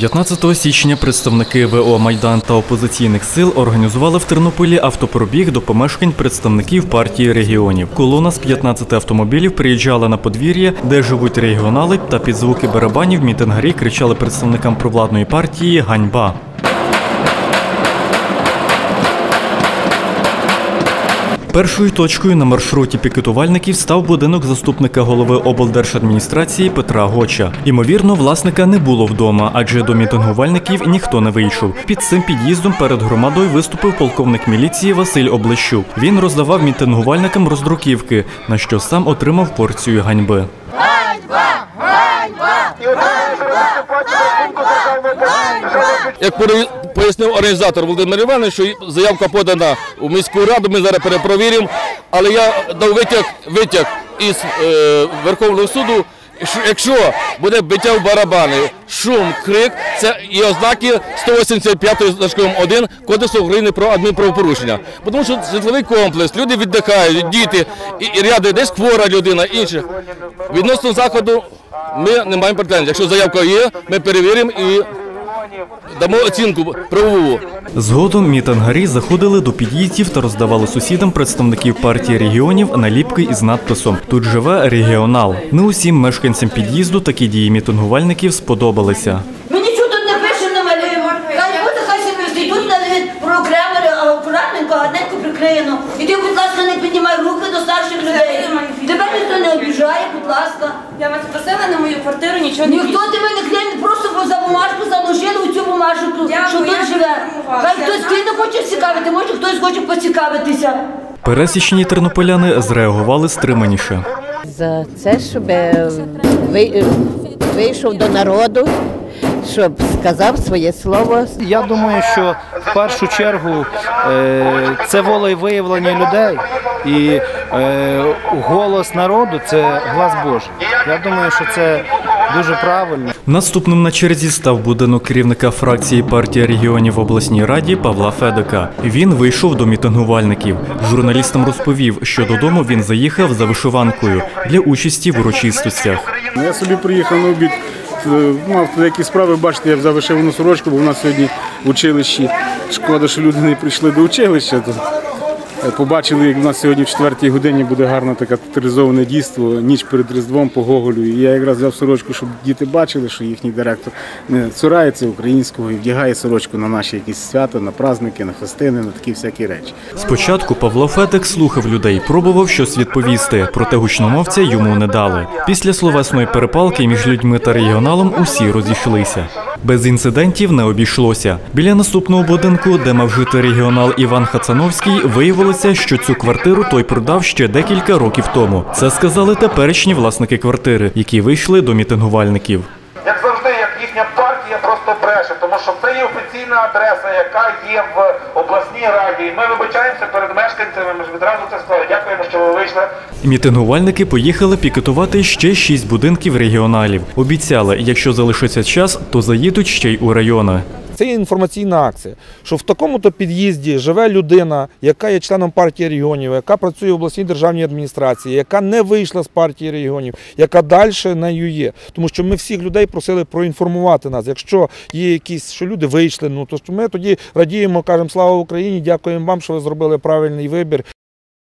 15 січня представники ВО Майдан та опозиційних сил організували в Тернополі автопробіг до помешкань представників партії регіонів. Колона з 15 автомобілів приїжджала на подвір'я, де живуть регіонали, та під звуки барабанів мітингарі кричали представникам провладної партії Ганьба. Першою точкою на маршруті пікетувальників став будинок заступника голови облдержадміністрації Петра Гоча. Імовірно, власника не було вдома, адже до мітингувальників ніхто не вийшов. Під цим під'їздом перед громадою виступив полковник міліції Василь Облещук. Він роздавав мітингувальникам роздруківки, на що сам отримав порцію ганьби. Як пере- пояснив організатор Володимир Іванович, що заявка подана у міську раду, ми зараз перепровіримо. Але я дав витяг, витяг із е, Верховного суду. що Якщо буде биття в барабани, шум, крик, це і ознаки 185 значком 1 Кодексу України про адмінправопорушення. Тому що житловий комплекс, люди віддихають, діти, і, і ряди десь хвора людина, інші. Відносно заходу ми не маємо претензій. Якщо заявка є, ми перевіримо і дамо оцінку правову. Згодом мітингарі заходили до під'їздів та роздавали сусідам представників партії регіонів наліпки із надписом Тут живе регіонал. Не усім мешканцям під'їзду такі дії мітингувальників сподобалися. Ми нічого тут не пишемо, не малюємо. Хай буде, хай собі йдуть на програми, а акуратненько, гарненько прикриєно. І ти, будь ласка, не піднімай руки до старших людей. Тебе ніхто не обіжає, будь ласка. Я вас просила на мою квартиру нічого не Ніхто тебе не клеє, за бумажку заложили у цю бумажку, Дякую, що тут живе. Хай хтось ти хоче цікавити, може хтось хоче поцікавитися. Пересічні тернополяни зреагували стриманіше. за це, щоб е, ви- вийшов до народу, щоб сказав своє слово. Я думаю, що в першу чергу е, це волевиявлення людей і е, голос народу це глас Божий. Я думаю, що це дуже правильно. Наступним на черзі став будинок керівника фракції партії регіонів в обласній раді Павла Федика. Він вийшов до мітингувальників. Журналістам розповів, що додому він заїхав за вишиванкою для участі в урочистостях. Я собі приїхав на обід, е, мав деякі справи, бачите, я взяв вишивану сорочку, бо в нас сьогодні в училищі. Шкода, що люди не прийшли до училища. Е, побачили, як в нас сьогодні в четвертій годині буде гарне таке театралізоване дійство, ніч перед Різдвом по Гоголю. І я якраз взяв сорочку, щоб діти бачили, що їхній директор не цурається українського і вдягає сорочку на наші якісь свята, на праздники, на фестини, на такі всякі речі. Спочатку Павло Федик слухав людей, пробував щось відповісти, проте гучномовця йому не дали. Після словесної перепалки між людьми та регіоналом усі розійшлися. Без інцидентів не обійшлося. Біля наступного будинку, де мав жити регіонал Іван Хацановський, виявилося, що цю квартиру той продав ще декілька років тому. Це сказали теперішні власники квартири, які вийшли до мітингувальників. як завжди, як їхня партія просто бреше, тому що це є офіційна адреса, яка є в обласній раді. І ми вибачаємося перед мешканцями. Ми ж відразу це сказали. Дякуємо, що ви вийшли. Мітингувальники поїхали пікетувати ще шість будинків регіоналів. Обіцяли, якщо залишиться час, то заїдуть ще й у райони. Це є інформаційна акція, що в такому-то під'їзді живе людина, яка є членом партії регіонів, яка працює в обласній державній адміністрації, яка не вийшла з партії регіонів, яка далі нею є. Тому що ми всіх людей просили проінформувати нас. Якщо є якісь, що люди вийшли, ну то ми тоді радіємо, кажемо слава Україні, дякуємо вам, що ви зробили правильний вибір.